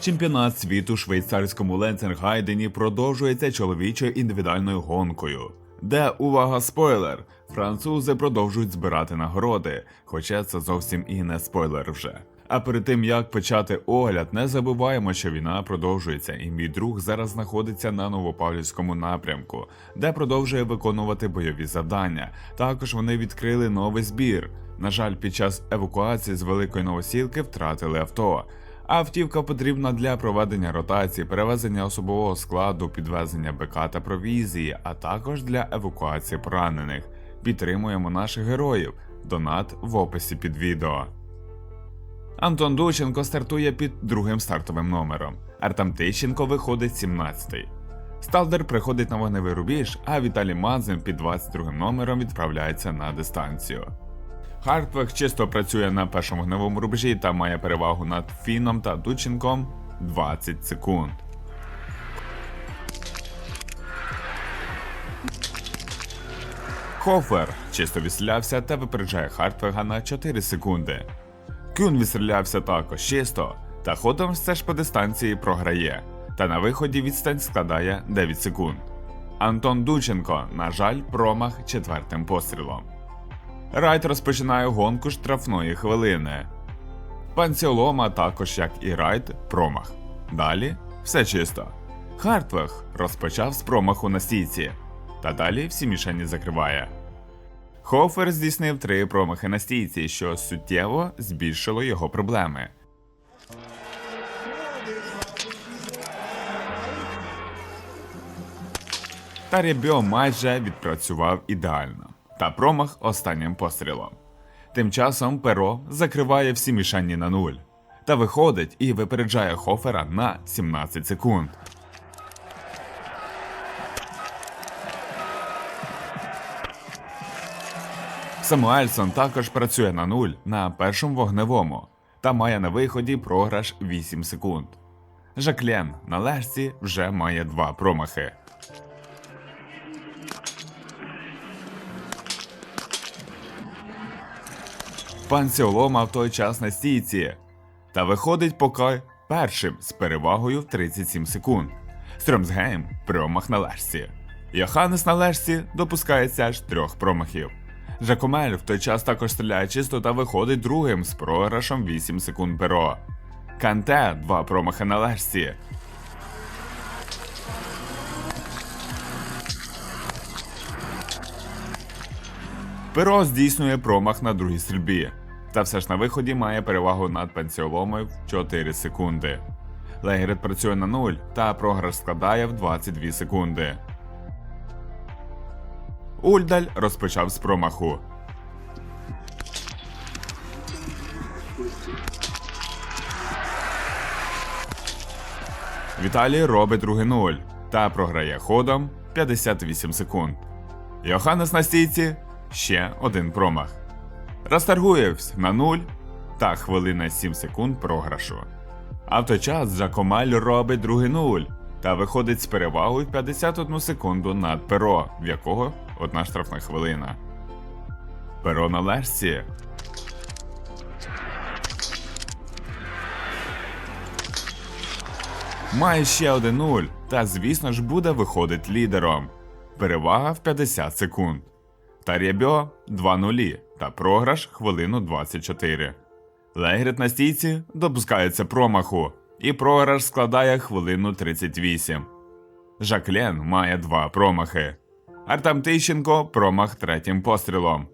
Чемпіонат світу швейцарському Ленценгайдені продовжується чоловічою індивідуальною гонкою, де увага спойлер! Французи продовжують збирати нагороди, хоча це зовсім і не спойлер вже. А перед тим як почати огляд, не забуваємо, що війна продовжується, і мій друг зараз знаходиться на Новопавлівському напрямку, де продовжує виконувати бойові завдання. Також вони відкрили новий збір. На жаль, під час евакуації з великої новосілки втратили авто. Автівка потрібна для проведення ротації, перевезення особового складу, підвезення БК та провізії, а також для евакуації поранених. Підтримуємо наших героїв. Донат в описі під відео. Антон Дученко стартує під другим стартовим номером. Артем Тищенко виходить 17-й. Сталдер приходить на вогневий рубіж, а Віталій Мазин під 22 номером відправляється на дистанцію. Хартвег чисто працює на першому вогневому рубежі та має перевагу над Фіном та Дученком 20 секунд. Хофер чисто відстрілявся та випереджає Хартвега на 4 секунди. Кюн відстрілявся також чисто, та ходом все ж по дистанції програє, та на виході відстань складає 9 секунд. Антон Дученко, на жаль, промах четвертим пострілом. Райт розпочинає гонку штрафної хвилини. Панціолома також, як і Райт, промах. Далі все чисто. Хартвег розпочав з промаху на стійці, та далі всі мішені закриває. Хофер здійснив три промахи на стійці, що суттєво збільшило його проблеми. Та Ребьо майже відпрацював ідеально, та промах останнім пострілом. Тим часом перо закриває всі мішені на нуль та виходить і випереджає Хофера на 17 секунд. Самуельсон також працює на нуль на першому вогневому та має на виході програш 8 секунд. Жаклен на лежці вже має два промахи. Пан Сіолома в той час на стійці та виходить поки першим з перевагою в 37 секунд. Стрьомсгейм промах на лежці. Йоханнес на лежці допускається аж трьох промахів. Жакомель в той час також стріляє чисто та виходить другим з програшем 8 секунд перо. Канте два промахи на лежці. Перо здійснює промах на другій стрільбі, та все ж на виході має перевагу над пенсіоломою в 4 секунди. Легерет працює на 0 та програш складає в 22 секунди. Ульдаль розпочав з промаху. Віталій робить другий нуль та програє ходом 58 секунд. Йоханнес на стійці ще один промах. Расторгуєвсь на 0 та хвилина 7 секунд програшу. А в той час Жакомаль робить другий нуль та виходить з перевагою 51 секунду над перо, в якого одна штрафна хвилина. Перо на лежці. Має ще один нуль, та звісно ж буде виходить лідером. Перевага в 50 секунд. Та Рєбьо 2 нулі та програш хвилину 24. Легрет на стійці допускається промаху, і програш складає хвилину 38. Жаклен має два промахи. Артем Тищенко промах третім пострілом.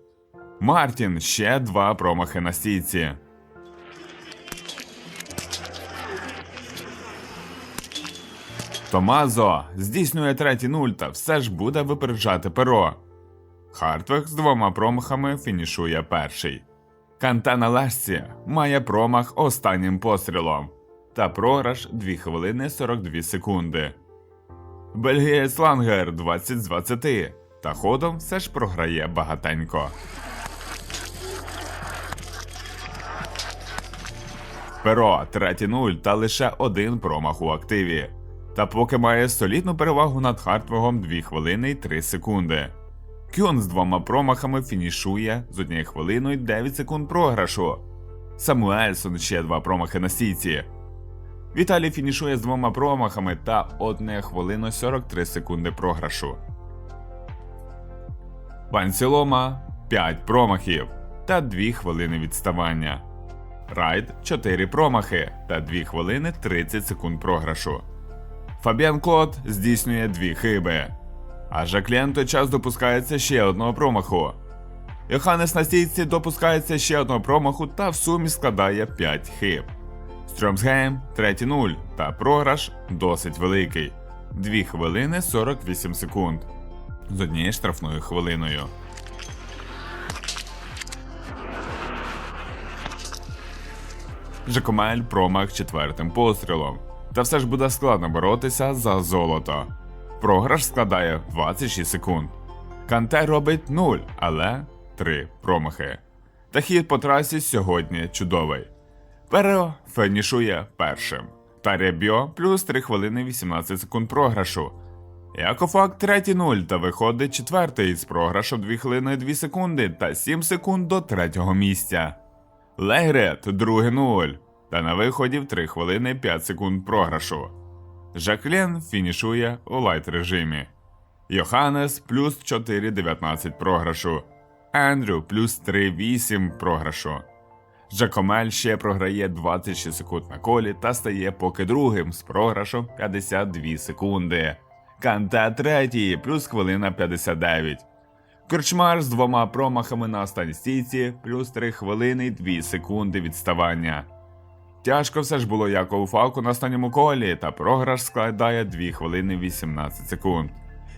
Мартін ще два промахи на стійці. Томазо здійснює третій нуль та все ж буде випереджати перо. Хартвег з двома промахами фінішує перший. Канте на лежці має промах останнім пострілом та програш 2 хвилини 42 секунди. Бельгієць Лангер 20 з 20 та ходом все ж програє багатенько. Перо 3-0 та лише один промах у активі. Та поки має солідну перевагу над Хартвегом 2 хвилини й 3 секунди. Кьон з двома промахами фінішує з однією хвилиною 9 секунд програшу. Самуельсон ще два промахи на стійці. Віталій фінішує з двома промахами та 1 хвилину 43 секунди програшу. Панцілома 5 промахів та 2 хвилини відставання. Райд 4 промахи та 2 хвилини 30 секунд програшу. Фабіан Клод здійснює 2 хиби. А Жаклен той час допускається ще одного промаху. Йоханнес на стійці допускається ще одного промаху та в сумі складає 5 хиб. Стрьомсгейм 3-0 та програш досить великий 2 хвилини 48 секунд з однією штрафною хвилиною. Жакомель промах четвертим пострілом. Та все ж буде складно боротися за золото. Програш складає 26 секунд. Канте робить 0, але 3 промахи. Та хід по трасі сьогодні чудовий. Перео фінішує першим. Та Ребьо плюс 3 хвилини 18 секунд програшу. Якофак третій 0 та виходить четвертий з програшом 2 хвилини 2 секунди та 7 секунд до третього місця. Легрет другий 0 та на виході в 3 хвилини 5 секунд програшу. Жаклен фінішує у лайт режимі. Йоханнес плюс 4,19 програшу. Ендрю плюс 3,8 програшу. Жакомель ще програє 26 секунд на колі та стає поки другим з програшом 52 секунди. Канте третій плюс хвилина 59. Корчмар з двома промахами на останній стійці плюс 3 хвилини 2 секунди відставання. Тяжко все ж було Якову Фалку на останньому колі, та програш складає 2 хвилини 18 секунд.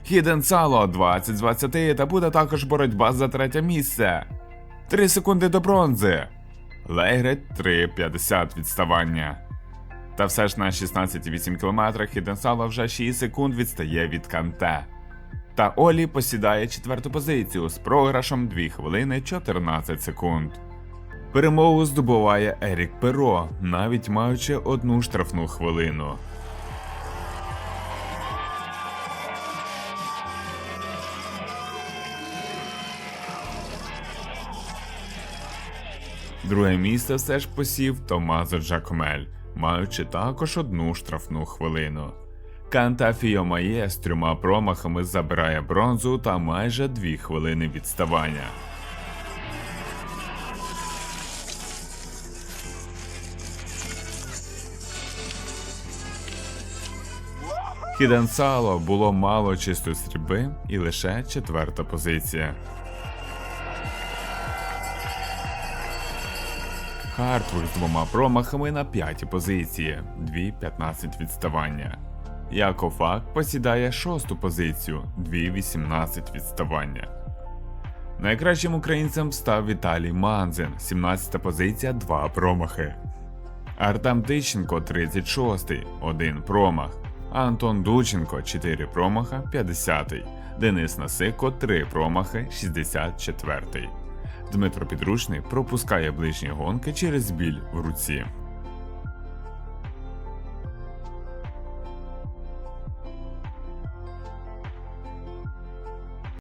Хіден Сало 20 з 20 та буде також боротьба за третє місце. 3 секунди до бронзи. Лейгрет 3,50 відставання. Та все ж на 16,8 км Хіден Сало вже 6 секунд відстає від Канте. Та Олі посідає четверту позицію з програшом 2 хвилини 14 секунд. Перемогу здобуває Ерік Перо, навіть маючи одну штрафну хвилину. Друге місце все ж посів Томазо Джакомель, маючи також одну штрафну хвилину. Канта Фіомає з трьома промахами забирає бронзу та майже дві хвилини відставання. Хіден Сало було мало чистої стрільби і лише четверта позиція. Хартвуд з двома промахами на п'ятій позиції, 2.15 відставання. Якофак посідає шосту позицію, 2.18 відставання. Найкращим українцем став Віталій Манзин, 17 позиція, 2 промахи. Артем Тищенко 36, 1 промах. Антон Дученко 4 промаха, 50. Денис Насико 3 промахи, 64. Дмитро Підручний пропускає ближні гонки через біль в руці.